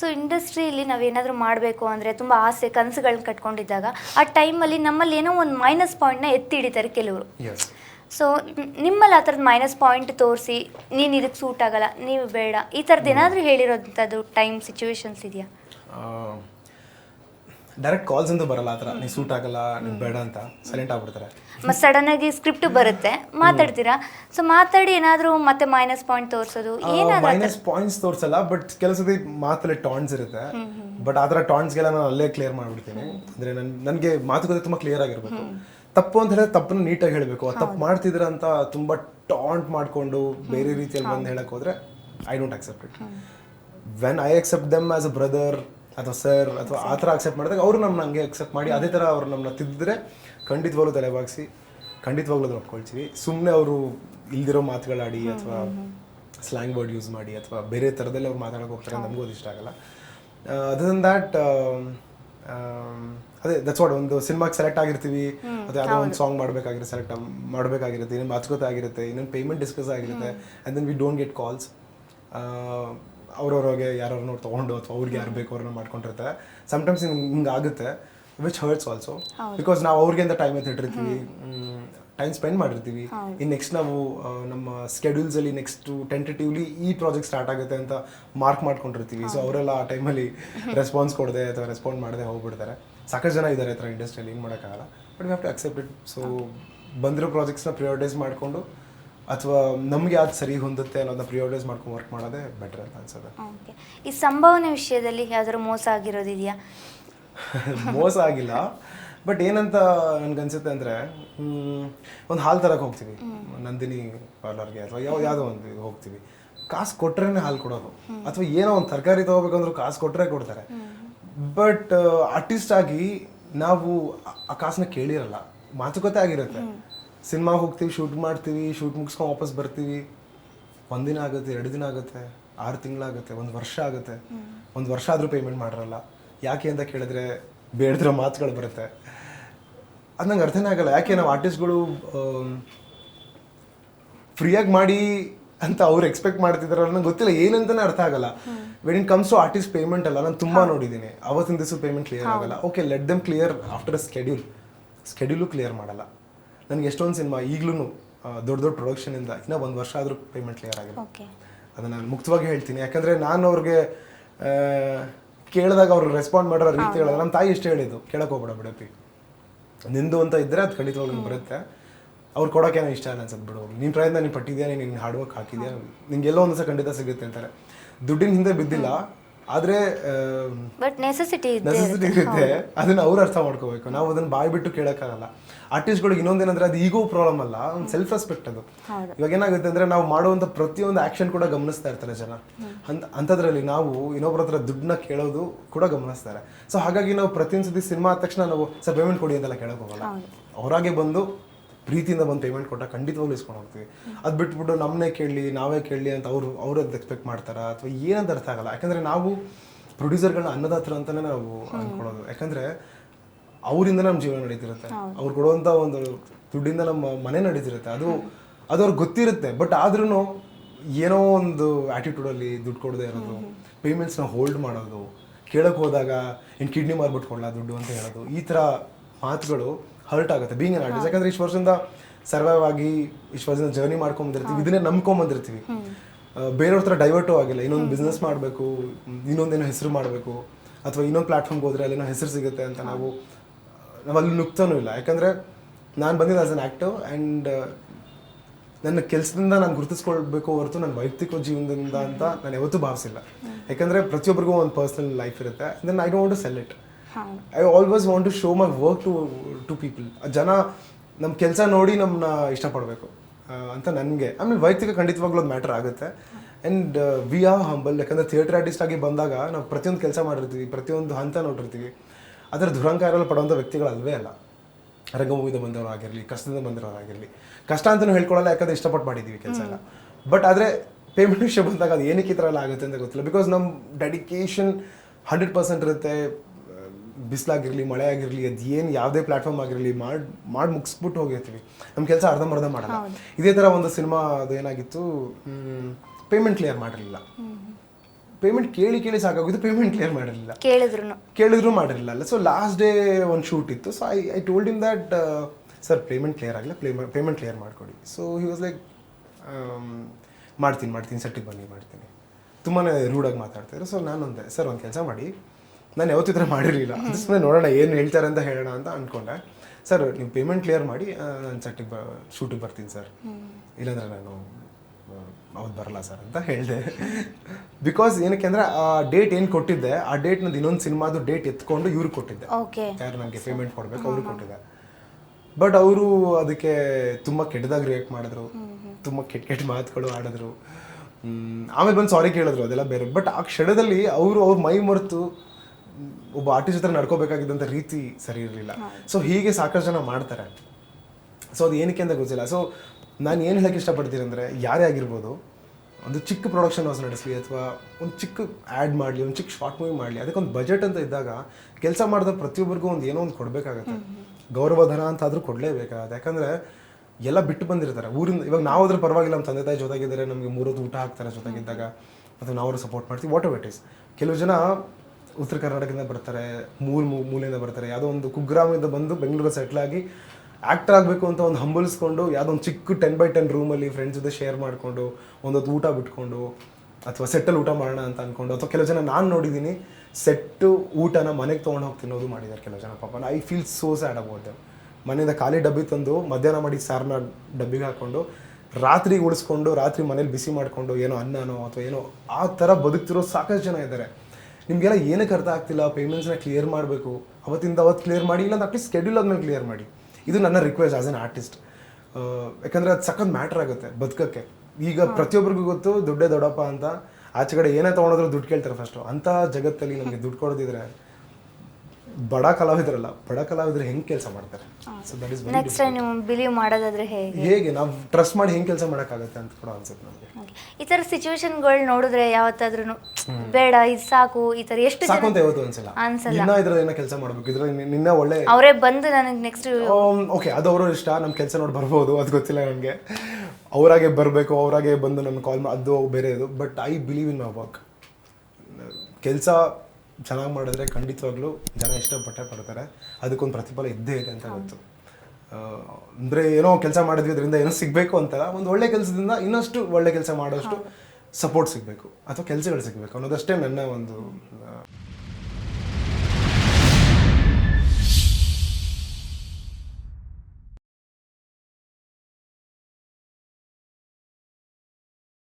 So ಇಂಡಸ್ಟ್ರಿಯಲ್ಲಿ ನಾವೇನಾದರೂ ಮಾಡಬೇಕು ಅಂದರೆ ತುಂಬ ಆಸೆ ಕನಸುಗಳನ್ನ ಕಟ್ಕೊಂಡಿದ್ದಾಗ ಆ ಟೈಮಲ್ಲಿ ನಮ್ಮಲ್ಲಿ ಏನೋ ಒಂದು ಮೈನಸ್ ಪಾಯಿಂಟ್ನ ಎತ್ತಿ ಹಿಡಿತಾರೆ ಕೆಲವರು. ಸೊ ನಿಮ್ಮಲ್ಲಿ ಆ ಥರದ ಮೈನಸ್ ಪಾಯಿಂಟ್ ತೋರಿಸಿ ನೀನು ಇದಕ್ಕೆ ಸೂಟ್ ಆಗಲ್ಲ ನೀವು ಬೇಡ ಈ ಥರದ್ದು ಏನಾದರೂ ಹೇಳಿರೋಂಥದ್ದು ಟೈಮ್ ಸಿಚುವೇಶನ್ಸ್ ಇದೆಯಾ? ಡೈರೆಕ್ಟ್ ಕಾಲ್ಸ್ ಅಂತ ಬರಲ್ಲ ಆ ಥರ. ನೀ ಸೂಟ್ ಆಗಲ್ಲ ನೀವು ಬೇಡ ಅಂತ ಸೈಲೆಂಟ್ ಆಗ್ಬಿಡ್ತಾರೆ. ಸಡನ್ ಆಗಿ ಸ್ಕ್ರಿಪ್ಟ್ ಬರುತ್ತೆ. ಮಾತಾಡ್ತೀರಾ? ಸೊ ಮಾತಾಡಿ ಏನಾದರೂ ಮತ್ತೆ ಮೈನಸ್ ಪಾಯಿಂಟ್ ತೋರಿಸೋದು ಏನಾದ್ರೂ ಮೈನಸ್ ಪಾಯಿಂಟ್ಸ್ ತೋರಿಸಲ್ಲ ಬಟ್ ಕೆಲವು ಸತಿ ಮಾತಲ್ಲಿ ಟಾನ್ಸ್ ಇರುತ್ತೆ. ಬಟ್ ಆ ಥರ ಟಾನ್ಸ್ಗೆಲ್ಲ ನಾನು ಅಲ್ಲೇ ಕ್ಲಿಯರ್ ಮಾಡ್ಬಿಡ್ತೀನಿ. ಅಂದ್ರೆ ನನ್ ನನಗೆ ಮಾತುಕತೆ ತುಂಬಾ ಕ್ಲಿಯರ್ ಆಗಿರ್ಬೇಕು. ತಪ್ಪು ಅಂತ ಹೇಳಿದ್ರೆ ತಪ್ಪನ್ನು ನೀಟಾಗಿ ಹೇಳಬೇಕು. ತಪ್ಪು ಮಾಡ್ತಿದ್ರ ಅಂತ ತುಂಬಾ ಟಾಂಟ್ ಮಾಡ್ಕೊಂಡು ಬೇರೆ ರೀತಿಯಲ್ಲಿ ಬಂದು ಹೇಳಕ್ ಹೋದ್ರೆ I don't accept it when I accept them as a brother ಅಥವಾ ಸರ್ ಅಥವಾ ಆ ಥರ ಅಕ್ಸೆಪ್ಟ್ ಮಾಡಿದಾಗ ಅವರು ನಮ್ಮನ್ನ ಹಂಗೆ ಅಕ್ಸೆಪ್ಟ್ ಮಾಡಿ ಅದೇ ಥರ ಅವ್ರು ನಮ್ಮನ್ನ ತಿದ್ದಿದ್ರೆ ಖಂಡಿತವಾಗ್ಲೂ ತಲೆಬಾಗಿಸಿ ಖಂಡಿತವಾಗ್ಲೂ ಅದನ್ನ ಒಪ್ಕೊಳ್ತೀವಿ. ಸುಮ್ಮನೆ ಅವರು ಇಲ್ದಿರೋ ಮಾತುಗಳಾಡಿ ಅಥವಾ ಸ್ಲ್ಯಾಂಗ್ ವರ್ಡ್ ಯೂಸ್ ಮಾಡಿ ಅಥವಾ ಬೇರೆ ಥರದಲ್ಲಿ ಅವ್ರು ಮಾತಾಡೋಕೆ ಹೋಗ್ತಾರೆ ನಮಗೂ ಅದು ಇಷ್ಟ ಆಗಲ್ಲ ಅದರ್ ದನ್ ದ್ಯಾಟ್ ಅದೇ ದಟ್ಸ್ ವಾಟ್ ಒಂದು ಸಿನಿಮಾಗೆ ಸೆಲೆಕ್ಟ್ ಆಗಿರ್ತೀವಿ. ಅದು ಯಾವುದೋ ಒಂದು ಸಾಂಗ್ ಮಾಡಬೇಕಾಗಿರುತ್ತೆ ಸೆಲೆಕ್ಟ್ ಮಾಡಬೇಕಾಗಿರುತ್ತೆ ಇನ್ನೊಂದು ಮಾತುಕತೆ ಆಗಿರುತ್ತೆ ಇನ್ನೊಂದು ಪೇಮೆಂಟ್ ಡಿಸ್ಕಸ್ ಆಗಿರುತ್ತೆ and then we don't get calls ಅವ್ರವ್ರಿಗೆ ಯಾರು ನೋಡಿ ತೊಗೊಂಡು ಅಥವಾ ಅವ್ರಿಗೆ ಯಾರು ಬೇಕು ಅವ್ರನ್ನ ಮಾಡ್ಕೊಂಡಿರ್ತಾರೆ. ಸಮ್ಟೈಮ್ಸ್ ಹಿಂಗೆ ಆಗುತ್ತೆ ವಿಚ್ ಹರ್ಟ್ಸ್ ಆಲ್ಸೋ ಬಿಕಾಸ್ ನಾವು ಅವ್ರಿಗೆ ಅಂತ ಟೈಮ್ ಎತ್ತಿಟ್ಟಿರ್ತೀವಿ ಟೈಮ್ ಸ್ಪೆಂಡ್ ಮಾಡಿರ್ತೀವಿ. ಇನ್ನು ನೆಕ್ಸ್ಟ್ ನಾವು ನಮ್ಮ ಸ್ಕೆಡ್ಯೂಲ್ಸ್ ಅಲ್ಲಿ ನೆಕ್ಸ್ಟ್ ಟೆಂಟೇಟಿವ್ಲಿ ಈ ಪ್ರಾಜೆಕ್ಟ್ ಸ್ಟಾರ್ಟ್ ಆಗುತ್ತೆ ಅಂತ ಮಾರ್ಕ್ ಮಾಡ್ಕೊಂಡಿರ್ತೀವಿ. ಸೊ ಅವರೆಲ್ಲ ಆ ಟೈಮಲ್ಲಿ ರೆಸ್ಪಾನ್ಸ್ ಕೊಡದೆ ಅಥವಾ ರೆಸ್ಪಾಂಡ್ ಮಾಡದೆ ಹೋಗ್ಬಿಡ್ತಾರೆ. ಸಾಕಷ್ಟು ಜನ ಇದ್ದಾರೆ ಈ ಥರ ಇಂಡಸ್ಟ್ರಿಯಲ್ಲಿ ಏನು ಮಾಡೋಕ್ಕಾಗಲ್ಲ. But we have to accept it so ಬಂದಿರೋ ಪ್ರಾಜೆಕ್ಟ್ಸ್ನ ಪ್ರಿಯೋರಿಟೈಸ್ ಮಾಡಿಕೊಂಡು ಅಥವಾ ನಮಗೆ ಅದು ಸರಿ ಹೊಂದುತ್ತೆ ಅನ್ನೋದನ್ನ ಪ್ರಿಯೋರಿಟೈಸ್ ಮಾಡ್ಕೊಂಡು ವರ್ಕ್ ಮಾಡೋದೇ ಬೆಟರ್ ಅಂತ ಅನ್ಸುತ್ತೆ. ಓಕೆ ಈ ಸಂಭಾವನೆ ವಿಷಯದಲ್ಲಿ ಯಾವ್ದಾದ್ರು ಮೋಸ ಆಗಿರೋದಿದೆಯಾ ಮೋಸ ಆಗಿಲ್ಲ. ಬಟ್ ಏನಂತ ನನ್ಗನ್ಸುತ್ತೆ ಅಂದರೆ ಒಂದು ಹಾಲು ತರಕ್ಕೆ ಹೋಗ್ತೀವಿ. ನಂದಿನಿ ಪಾರ್ಲರ್ಗೆ ಅಥವಾ ಯಾವ ಯಾವುದೋ ಒಂದು ಹೋಗ್ತೀವಿ. ಕಾಸು ಕೊಟ್ರೇನೆ ಹಾಲು ಕೊಡೋದು. ಅಥವಾ ಏನೋ ಒಂದು ತರಕಾರಿ ತೊಗೋಬೇಕಂದ್ರೂ ಕಾಸು ಕೊಟ್ಟರೆ ಕೊಡ್ತಾರೆ. ಬಟ್ ಆರ್ಟಿಸ್ಟ್ ಆಗಿ ನಾವು ಆ- ಆ ಕಾಸನ್ನ ಕೇಳಿರಲ್ಲ. ಮಾತುಕತೆ ಆಗಿರುತ್ತೆ. ಸಿನಿಮಾ ಹೋಗ್ತೀವಿ ಶೂಟ್ ಮಾಡ್ತೀವಿ ಶೂಟ್ ಮುಗಿಸ್ಕೊಂಡು ವಾಪಸ್ ಬರ್ತೀವಿ. ಒಂದಿನ ಆಗುತ್ತೆ ಎರಡು ದಿನ ಆಗುತ್ತೆ ಆರು ತಿಂಗಳಾಗುತ್ತೆ ಒಂದು ವರ್ಷ ಆಗುತ್ತೆ. ಒಂದು ವರ್ಷ ಆದರೂ ಪೇಮೆಂಟ್ ಮಾಡಿರಲ್ಲ. ಯಾಕೆ ಅಂತ ಕೇಳಿದ್ರೆ ಬೇಡದಿರೋ ಮಾತುಗಳು ಬರುತ್ತೆ. ಅದು ನಂಗೆ ಅರ್ಥನೇ ಆಗಲ್ಲ. ಯಾಕೆ ನಾವು ಆರ್ಟಿಸ್ಟ್ಗಳು ಫ್ರೀಯಾಗಿ ಮಾಡಿ ಅಂತ ಅವ್ರು ಎಕ್ಸ್ಪೆಕ್ಟ್ ಮಾಡ್ತಿದಾರಲ್ಲ ನಂಗೆ ಗೊತ್ತಿಲ್ಲ. ಏನಂತಾನೆ ಅರ್ಥ ಆಗಲ್ಲ. When it comes to artist payment ಅಲ್ಲ ನಾನು ತುಂಬ ನೋಡಿದ್ದೀನಿ ಅವತ್ತಿನ ದಿವಸ ಪೇಮೆಂಟ್ ಕ್ಲಿಯರ್ ಆಗಲ್ಲ. Okay let them clear after a schedule schedule clear ಮಾಡಲ್ಲ. ನನಗೆ ಎಷ್ಟೊಂದು ಸಿನಿಮಾ ಈಗಲೂ ದೊಡ್ಡ ದೊಡ್ಡ ಪ್ರೊಡಕ್ಷನ್ ಇಂದ ಇನ್ನೂ ಒಂದು ವರ್ಷ ಆದರೂ ಪೇಮೆಂಟ್ ಕ್ಲಿಯರ್ ಆಗಿಲ್ಲ ಓಕೆ ಅದನ್ನ ನಾನು ಮುಕ್ತವಾಗಿ ಹೇಳ್ತೀನಿ. ಯಾಕಂದರೆ ನಾನು ಅವ್ರಿಗೆ ಕೇಳಿದಾಗ ಅವ್ರು ರೆಸ್ಪಾಂಡ್ ಮಾಡೋ ರೀತಿ ಹೇಳೋದು ನಮ್ಮ ತಾಯಿ ಇಷ್ಟ ಹೇಳಿದ್ದು ಕೇಳಕ್ಕೆ ಹೋಗ್ಬೇಡ ಬಿಡಪ್ಪಿ ನಿಂದು ಅಂತ ಇದ್ದರೆ ಅದು ಖಂಡಿತವಾಗ್ಲೂ ಬರುತ್ತೆ. ಅವ್ರು ಕೊಡೋಕೇನೋ ಇಷ್ಟ ಇಲ್ಲ ಅನ್ಸುತ್ತೆ ಬಿಡು. ನಿನ್ನ ಪ್ರಯತ್ನ ನೀನು ಪಟ್ಟಿದ್ಯಾ ನೀನು ಹಾರ್ಡ್ ವರ್ಕ್ ಹಾಕಿದ್ಯಾ ನಿಂಗೆ ಎಲ್ಲೋ ಒಂದು ದಿವಸ ಖಂಡಿತ ಸಿಗುತ್ತೆ ಅಂತಾರೆ. ದುಡ್ಡಿನ ಹಿಂದೆ ಬಿದ್ದಿಲ್ಲ. ಆದ್ರೆ ಬಟ್ ನೆಸೆಸಿಟಿ ನೆಸೆಸಿಟಿ ಇರುತ್ತೆ. ಅದನ್ನ ಅವ್ರು ಅರ್ಥ ಮಾಡ್ಕೋಬೇಕು. ನಾವು ಅದನ್ನ ಬಾಯ್ ಬಿಟ್ಟು ಕೇಳಕ್ಕಾಗಲ್ಲ. ಆರ್ಟಿಸ್ಟ್ಗಳಿಗೆ ಇನ್ನೊಂದೇನಂದ್ರೆ ಅದು ಈಗೋ ಪ್ರಾಬ್ಲಮ್ ಅಲ್ಲ ಒಂದು ಸೆಲ್ಫ್ ರೆಸ್ಪೆಕ್ಟ್ ಅದು ಇವಾಗ ಏನಾಗುತ್ತೆ ಅಂದ್ರೆ ನಾವು ಮಾಡುವಂತ ಪ್ರತಿಯೊಂದು ಆಕ್ಷನ್ ಕೂಡ ಗಮನಿಸ್ತಾ ಇರ್ತಾರೆ ಜನ. ಅಂತ ಅಂಥದ್ರಲ್ಲಿ ನಾವು ಇನ್ನೊಬ್ಬರ ಹತ್ರ ದುಡ್ಡನ್ನ ಕೇಳೋದು ಕೂಡ ಗಮನಿಸ್ತಾರೆ ಸೊ ಹಾಗಾಗಿ ನಾವು ಪ್ರತಿಯೊಂದು ಸತಿ ಸಿನಿಮಾ ಆದ ತಕ್ಷಣ ನಾವು ಸರ್ ಪೇಮೆಂಟ್ ಕೊಡಿ ಅಂತೆಲ್ಲ ಕೇಳಕ್ ಹೋಗಲ್ಲ. ಅವರಾಗೆ ಬಂದು ಪ್ರೀತಿಯಿಂದ ಬಂದು ಪೇಮೆಂಟ್ ಕೊಟ್ಟ ಖಂಡಿತವಾಗ್ಲೂ ಇಸ್ಕೊಂಡು ಹೋಗ್ತೀವಿ. ಅದು ಬಿಟ್ಬಿಟ್ಟು ನಮ್ಮನ್ನೇ ಕೇಳಲಿ ನಾವೇ ಕೇಳಲಿ ಅಂತ ಅವರು ಅವ್ರದ್ದು ಅದು ಎಕ್ಸ್ಪೆಕ್ಟ್ ಮಾಡ್ತಾರ? ಅಥವಾ ಏನಂತ ಅರ್ಥ ಆಗಲ್ಲ. ಯಾಕಂದ್ರೆ ನಾವು ಪ್ರೊಡ್ಯೂಸರ್ಗಳನ್ನ ಅನ್ನದಾತ್ರ ಅಂತಲೇ ನಾವು ಅಂದ್ಕೊಳ್ಳೋದು ಯಾಕಂದ್ರೆ ಅವರಿಂದ ನಮ್ಮ ಜೀವನ ನಡೀತಿರುತ್ತೆ. ಅವ್ರು ಕೊಡುವಂಥ ಒಂದು ದುಡ್ಡಿಂದ ನಮ್ಮ ಮನೆ ನಡೀತಿರುತ್ತೆ. ಅದು ಅದು ಅವ್ರಿಗೆ ಗೊತ್ತಿರುತ್ತೆ. ಬಟ್ ಆದ್ರೂ ಏನೋ ಒಂದು ಆ್ಯಟಿಟ್ಯೂಡಲ್ಲಿ ದುಡ್ಡು ಕೊಡದೆ ಇರೋದು. ಪೇಮೆಂಟ್ಸ್ನ ಹೋಲ್ಡ್ ಮಾಡೋದು. ಕೇಳಕ್ಕೆ ಹೋದಾಗ ಇನ್ನು ಕಿಡ್ನಿ ಮಾರ್ಬಿಟ್ಟು ಕೊಡಲ್ಲ ದುಡ್ಡು ಅಂತ ಹೇಳೋದು. ಈ ಥರ ಮಾತುಗಳು ಹರ್ಟ್ ಆಗುತ್ತೆ. ಬೀಂಗ್ ಅನ್ ಆರ್ಟಿಸ್ಟ್ ಯಾಕಂದ್ರೆ ಇಷ್ಟು ವರ್ಷದಿಂದ ಸರ್ವೈವ್ ಆಗಿ ಇಷ್ಟು ವರ್ಷದಿಂದ ಜರ್ನಿ ಮಾಡ್ಕೊಂಡ್ ಬಂದಿರ್ತೀವಿ ಇದನ್ನೇ ನಂಬ್ಕೊಂಡ್ ಬಂದಿರ್ತೀವಿ ಬೇರೆಯವ್ರ ಥರ ಡೈವರ್ಟು ಆಗಿಲ್ಲ. ಇನ್ನೊಂದು ಬಿಸ್ನೆಸ್ ಮಾಡಬೇಕು ಇನ್ನೊಂದೇನೋ ಹೆಸರು ಮಾಡಬೇಕು ಅಥವಾ ಇನ್ನೊಂದು ಪ್ಲಾಟ್ಫಾರ್ಮ್ಗೆ ಹೋದ್ರೆ ಅಲ್ಲೇನೋ ಹೆಸರು ಸಿಗುತ್ತೆ ಅಂತ ನಾವು ನಾವು ಅಲ್ಲಿ ನುಗ್ತಾನೂ ಇಲ್ಲ. ಯಾಕಂದರೆ ನಾನು ಬಂದಿದ್ದು ಆಸ್ ಅನ್ ಆ್ಯಕ್ಟಿವ್ ಆ್ಯಂಡ್ ನನ್ನ ಕೆಲಸದಿಂದ ನಾನು ಗುರುತಿಸ್ಕೊಳ್ಬೇಕು ಹೊರತು ನನ್ನ ವೈಯಕ್ತಿಕ ಜೀವನದಿಂದ ಅಂತ ನಾನು ಯಾವತ್ತೂ ಭಾವಿಸಿಲ್ಲ. ಯಾಕಂದರೆ ಪ್ರತಿಯೊಬ್ಬರಿಗೂ ಒಂದು ಪರ್ಸ್ನಲ್ ಲೈಫ್ ಇರುತ್ತೆ. Then I don't to sell it I always want to show my work to to people ಜನ ನಮ್ಮ ಕೆಲಸ ನೋಡಿ ನಮ್ಮನ್ನ ಇಷ್ಟಪಡಬೇಕು ಅಂತ ನನಗೆ. ಆಮೇಲೆ ವೈಯಕ್ತಿಕ ಖಂಡಿತವಾಗ್ಲೂ ಅದು ಮ್ಯಾಟರ್ ಆಗುತ್ತೆ. ಆ್ಯಂಡ್ ವಿ ಆರ್ ಹಂಬಲ್ ಯಾಕಂದರೆ ಥಿಯೇಟರ್ ಆರ್ಟಿಸ್ಟ್ ಆಗಿ ಬಂದಾಗ ನಾವು ಪ್ರತಿಯೊಂದು ಕೆಲಸ ಮಾಡಿರ್ತೀವಿ ಪ್ರತಿಯೊಂದು ಹಂತ ನೋಡಿರ್ತೀವಿ. ಅದರ ದುರಂಕಾರದಲ್ಲಿ ಪಡುವಂಥ ವ್ಯಕ್ತಿಗಳಲ್ವೇ ಅಲ್ಲ. ರಂಗಭೂಮಿಯಿಂದ ಬಂದವರು ಆಗಿರಲಿ ಕಷ್ಟದಿಂದ ಬಂದವರು ಆಗಿರಲಿ ಕಷ್ಟ ಅಂತಲೂ ಹೇಳ್ಕೊಳ್ಳಲ್ಲ ಯಾಕಂದರೆ ಇಷ್ಟಪಟ್ಟು ಮಾಡಿದ್ದೀವಿ ಕೆಲಸ ಎಲ್ಲ. ಬಟ್ ಆದರೆ ಪೇಮೆಂಟ್ ವಿಷಯ ಬಂದಾಗ ಅದು ಏನಕ್ಕೆ ಈ ಥರ ಎಲ್ಲ ಆಗುತ್ತೆ ಅಂತ ಗೊತ್ತಿಲ್ಲ. ಬಿಕಾಸ್ ನಮ್ಮ ಡೆಡಿಕೇಶನ್ ಹಂಡ್ರೆಡ್ ಪರ್ಸೆಂಟ್ ಇರುತ್ತೆ. ಬಿಸಿಲಾಗಿರಲಿ ಮಳೆ ಆಗಿರಲಿ ಅದು ಏನು ಯಾವುದೇ ಪ್ಲಾಟ್ಫಾರ್ಮ್ ಆಗಿರಲಿ ಮಾಡಿ ಮಾಡಿ ಮುಗಿಸ್ಬಿಟ್ಟು ಹೋಗಿರ್ತೀವಿ. ನಮ್ಮ ಕೆಲಸ ಅರ್ಧಂಬರ್ಧ ಮಾಡಲ್ಲ. ಇದೇ ಥರ ಒಂದು ಸಿನಿಮಾ ಅದು ಏನಾಗಿತ್ತು ಪೇಮೆಂಟ್ ಕ್ಲಿಯರ್ ಮಾಡಿರಲಿಲ್ಲ. ಪೇಮೆಂಟ್ ಕೇಳಿ ಕೇಳಿ ಸಾಕಾಗೋದು ಪೇಮೆಂಟ್ ಕ್ಲಿಯರ್ ಮಾಡಿರಲಿಲ್ಲ. ಕೇಳಿದ್ರು ಕೇಳಿದ್ರು ಮಾಡಿರಲಿಲ್ಲ ಅಲ್ಲ. ಸೊ ಲಾಸ್ಟ್ ಡೇ ಒಂದು ಶೂಟ್ ಇತ್ತು. So I I told him that sir payment clear ಆಗಲ್ಲ ಪ್ಲೇ ಪೇಮೆಂಟ್ ಕ್ಲಿಯರ್ ಮಾಡಿಕೊಡಿ. ಸೊ ಹಿ ವಾಸ್ ಲೈಕ್ ಮಾಡ್ತೀನಿ ಮಾಡ್ತೀನಿ ಸೆಟ್ಟಿಗೆ ಬನ್ನಿ ಮಾಡ್ತೀನಿ. ತುಂಬಾ ರೂಡಾಗಿ ಮಾತಾಡ್ತಿದ್ರು ಸೊ ನಾನು ಸರ್ ಒಂದು ಕೆಲಸ ಮಾಡಿ. ನಾನು ಯಾವತ್ತಿದ್ರ ಮಾಡಿರಲಿಲ್ಲ. ಅದು ಸುಮ್ಮನೆ ನೋಡೋಣ ಏನು ಹೇಳ್ತಾರೆ ಅಂತ ಹೇಳೋಣ ಅಂತ ಅಂದ್ಕೊಂಡೆ ಸರ್ ನೀವು ಪೇಮೆಂಟ್ ಕ್ಲಿಯರ್ ಮಾಡಿ ನಾನು ಸೆಟ್ಟಿಗೆ ಬ ಶೂಟಿಗೆ ಬರ್ತೀನಿ ಸರ್ ಇಲ್ಲಾಂದ್ರೆ ನಾನು ಅವತ್ತು ಬರಲ್ಲ ಸರ್ ಅಂತ ಹೇಳಿದೆ. ಬಿಕಾಸ್ ಏನಕ್ಕೆ ಅಂದರೆ ಆ ಡೇಟ್ ಏನು ಕೊಟ್ಟಿದ್ದೆ ಆ ಡೇಟ್ ನಂದು ಇನ್ನೊಂದು ಸಿನಿಮಾದು ಡೇಟ್ ಎತ್ಕೊಂಡು ಇವ್ರಿಗೆ ಕೊಟ್ಟಿದ್ದೆ. ಓಕೆ ಯಾರು ನನಗೆ ಪೇಮೆಂಟ್ ಕೊಡಬೇಕು ಅವ್ರಿಗೆ ಕೊಟ್ಟಿದ್ದೆ. ಬಟ್ ಅವರು ಅದಕ್ಕೆ ತುಂಬ ಕೆಟ್ಟದಾಗಿ ರಿಯಾಕ್ಟ್ ಮಾಡಿದ್ರು. ತುಂಬ ಕೆಟ್ಟ ಕೆಟ್ಟ ಮಾತುಗಳು ಆಡಿದ್ರು. ಆಮೇಲೆ ಬಂದು ಸಾರಿ ಕೇಳಿದ್ರು ಅದೆಲ್ಲ ಬೇರೆ. ಬಟ್ ಆ ಕ್ಷಣದಲ್ಲಿ ಅವರು ಅವ್ರ ಮೈ ಮರೆತು ಒಬ್ಬ ಆರ್ಟಿಸ್ಟ್ ಹತ್ರ ನಡ್ಕೋಬೇಕಾಗಿದ್ದಂಥ ರೀತಿ ಸರಿ ಇರಲಿಲ್ಲ. ಸೊ ಹೀಗೆ ಸಾಕಷ್ಟು ಜನ ಮಾಡ್ತಾರೆ. ಸೊ ಅದು ಏನಕ್ಕೆ ಅಂತ ಗೊತ್ತಿಲ್ಲ. ಸೊ ನಾನು ಏನು ಹೇಳಕ್ಕೆ ಇಷ್ಟಪಡ್ತೀನಿ ಅಂದರೆ ಯಾರೇ ಆಗಿರ್ಬೋದು ಒಂದು ಚಿಕ್ಕ ಪ್ರೊಡಕ್ಷನ್ ಹೌಸ್ ನಡೆಸಲಿ ಅಥವಾ ಒಂದು ಚಿಕ್ಕ ಆ್ಯಡ್ ಮಾಡಲಿ ಒಂದು ಚಿಕ್ಕ ಶಾರ್ಟ್ ಮೂವಿ ಮಾಡಲಿ ಅದಕ್ಕೊಂದು ಬಜೆಟ್ ಅಂತ ಇದ್ದಾಗ ಕೆಲಸ ಮಾಡಿದ ಪ್ರತಿಯೊಬ್ಬರಿಗೂ ಒಂದು ಏನೋ ಒಂದು ಕೊಡಬೇಕಾಗತ್ತೆ. ಗೌರವಧನ ಅಂತ ಆದರೂ ಕೊಡಲೇಬೇಕಾಗತ್ತೆ. ಯಾಕಂದರೆ ಎಲ್ಲ ಬಿಟ್ಟು ಬಂದಿರ್ತಾರೆ. ಊರಿಂದ ಇವಾಗ ನಾವಾದ್ರೂ ಪರವಾಗಿಲ್ಲ ನಮ್ಮ ತಂದೆ ತಾಯಿ ಜೊತೆಗಿದ್ದಾರೆ ನಮಗೆ ಮೂರೊತ್ತು ಊಟ ಹಾಕ್ತಾರೆ ಜೊತೆಗಿದ್ದಾಗ ಅಥವಾ ನಾವು ಸಪೋರ್ಟ್ ಮಾಡ್ತೀವಿ ವಾಟ್ ಇಟ್ ಇಸ್ ಕೆಲವು ಜನ ಉತ್ತರ ಕರ್ನಾಟಕದಿಂದ ಬರ್ತಾರೆ, ಮೂಲ ಮೂಲೆಯಿಂದ ಬರ್ತಾರೆ. ಯಾವುದೋ ಒಂದು ಕುಗ್ರಾಮದಿಂದ ಬಂದು ಬೆಂಗಳೂರಲ್ಲಿ ಆಗಿ ಆ್ಯಕ್ಟರ್ ಆಗಬೇಕು ಅಂತ ಒಂದು ಹಂಬಲಿಸ್ಕೊಂಡು ಯಾವುದೋ ಒಂದು ಚಿಕ್ಕ ಟೆನ್ ಬೈ ಟೆನ್ ರೂಮಲ್ಲಿ ಫ್ರೆಂಡ್ಸ್ ಜೊತೆ ಶೇರ್ ಮಾಡಿಕೊಂಡು, ಒಂದೊತ್ತು ಊಟ ಬಿಟ್ಕೊಂಡು, ಅಥವಾ ಸೆಟ್ಟಲ್ಲಿ ಊಟ ಮಾಡೋಣ ಅಂತ ಅಂದ್ಕೊಂಡು ಅಥವಾ ಕೆಲವು ಜನ ನಾನು ನೋಡಿದ್ದೀನಿ ಸೆಟ್ಟು ಊಟನ ಮನೆಗೆ ತೊಗೊಂಡು ಹೋಗಿ ತಿನ್ನೋದು ಮಾಡಿದ್ದಾರೆ ಕೆಲವು ಜನ. ಪಾಪ I feel so sad about them ಮನೆಯಿಂದ ಖಾಲಿ ಡಬ್ಬಿ ತಂದು ಮಧ್ಯಾಹ್ನ ಮಾಡಿ ಸಾರನ್ನ ಡಬ್ಬಿಗೆ ಹಾಕ್ಕೊಂಡು ರಾತ್ರಿ ಉಳಿಸ್ಕೊಂಡು, ರಾತ್ರಿ ಮನೇಲಿ ಬಿಸಿ ಮಾಡಿಕೊಂಡು ಏನೋ ಅನ್ನನೋ ಅಥವಾ ಏನೋ ಆ ಥರ ಬದುಕ್ತಿರೋ ಸಾಕಷ್ಟು ಜನ ಇದ್ದಾರೆ. ನಿಮಗೆಲ್ಲ ಏನಕ್ಕೆ ಅರ್ಥ ಆಗ್ತಿಲ್ಲ? ಪೇಮೆಂಟ್ಸ್ನ ಕ್ಲಿಯರ್ ಮಾಡಬೇಕು. ಅವತ್ತಿಂದ ಅವತ್ತು ಕ್ಲಿಯರ್ ಮಾಡಿ ಇಲ್ಲ ಅಟ್ಲೀಸ್ಟ್ ಸ್ಕೆಡ್ಯೂಲ್ ಆದ್ಮೇಲೆ ಕ್ಲಿಯರ್ ಮಾಡಿ. ಇದು ನನ್ನ ರಿಕ್ವೆಸ್ಟ್ ಆಸ್ ಎನ್ ಆರ್ಟಿಸ್ಟ್ ಯಾಕಂದರೆ ಅದು ಸಖತ್ ಮ್ಯಾಟ್ರ್ ಆಗುತ್ತೆ ಬದುಕಕ್ಕೆ. ಈಗ ಪ್ರತಿಯೊಬ್ಬರಿಗೂ ಗೊತ್ತು ದುಡ್ಡೇ ದೊಡ್ಡಪ್ಪ ಅಂತ. ಆಚೆ ಕಡೆ ಏನೇ ತೊಗೊಂಡ್ರು ದುಡ್ಡು ಕೇಳ್ತಾರೆ ಫಸ್ಟು ಅಂಥ ಜಗತ್ತಲ್ಲಿ ನಮಗೆ ದುಡ್ಡು ಕೊಡೋದಿದ್ರೆ ಬಡ ಕಲಾವಿದರಲ್ಲ ಬಡ ಕಲಾವಿದರು ಹೆಂಗೆ ಕೆಲಸ ಮಾಡ್ತಾರೆ? So that is next time ನೀವು ಬಿಲೀವ್ ಮಾಡೋದಾದ್ರೆ ಹೇಗೆ? ಹೇಗೆ? ನಾವು ಟ್ರಸ್ಟ್ ಮಾಡಿ ಹೆಂಗೆ ಕೆಲಸ ಮಾಡೋಕ್ಕಾಗತ್ತೆ ಅಂತ ಕೂಡ ಅನ್ಸುತ್ತೆ ನಮಗೆ. Okay. ಈ ಥರ ಸಿಚುವೇಶನ್ಗಳು ನೋಡಿದ್ರೆ ಯಾವತ್ತಾದ್ರೂ ಬೇಡ ಇದು ಸಾಕು ಈ ಥರ ಎಷ್ಟು ಸಾಕು ಅಂತ ಯಾವತ್ತು ಅನ್ಸಲ್ಲ. ಅನ್ಸಲ್ಲ. ಇನ್ನ ಇದ್ರಲ್ಲಿ ಏನೋ ಕೆಲಸ ಮಾಡ್ಬೇಕು. ಇದ್ರ ನಿನ್ನ ಒಳ್ಳೆ ಅವರೇ ಬಂದು ನನಗೆ ನೆಕ್ಸ್ಟ್ ಓಕೆ ಅದು ಅವ್ರ ಇಷ್ಟ. ನಮ್ಮ ಕೆಲಸ ನೋಡಿ ಬರ್ಬೋದು. ಅದು ಗೊತ್ತಿಲ್ಲ ನನಗೆ ಅವರಾಗೆ ಬರಬೇಕು ಅವರಾಗೆ ಬಂದು ನಮ್ಗೆ ಕಾಲ್ ಮಾಡಿ ಅದು ಬೇರೆ ಇದು. But I believe in my work ಕೆಲಸ ಚೆನ್ನಾಗಿ ಮಾಡಿದ್ರೆ ಖಂಡಿತವಾಗ್ಲೂ ಜನ ಇಷ್ಟಪಟ್ಟೆ ಪಡ್ತಾರೆ ಅದಕ್ಕೊಂದು ಪ್ರತಿಫಲ ಇದ್ದೇ ಇದೆ ಅಂತ ಗೊತ್ತು. ಅಂದರೆ ಏನೋ ಕೆಲಸ ಮಾಡಿದ್ವಿ ಅದರಿಂದ ಏನೋ ಸಿಗಬೇಕು ಅಂತಲ್ಲ ಒಂದು ಒಳ್ಳೆ ಕೆಲಸದಿಂದ ಇನ್ನಷ್ಟು ಒಳ್ಳೆ ಕೆಲಸ ಮಾಡೋಷ್ಟು ಸಪೋರ್ಟ್ ಸಿಗಬೇಕು ಅಥವಾ ಕೆಲಸಗಳು ಸಿಗಬೇಕು ಅನ್ನೋದಷ್ಟೇ ನನ್ನ ಒಂದು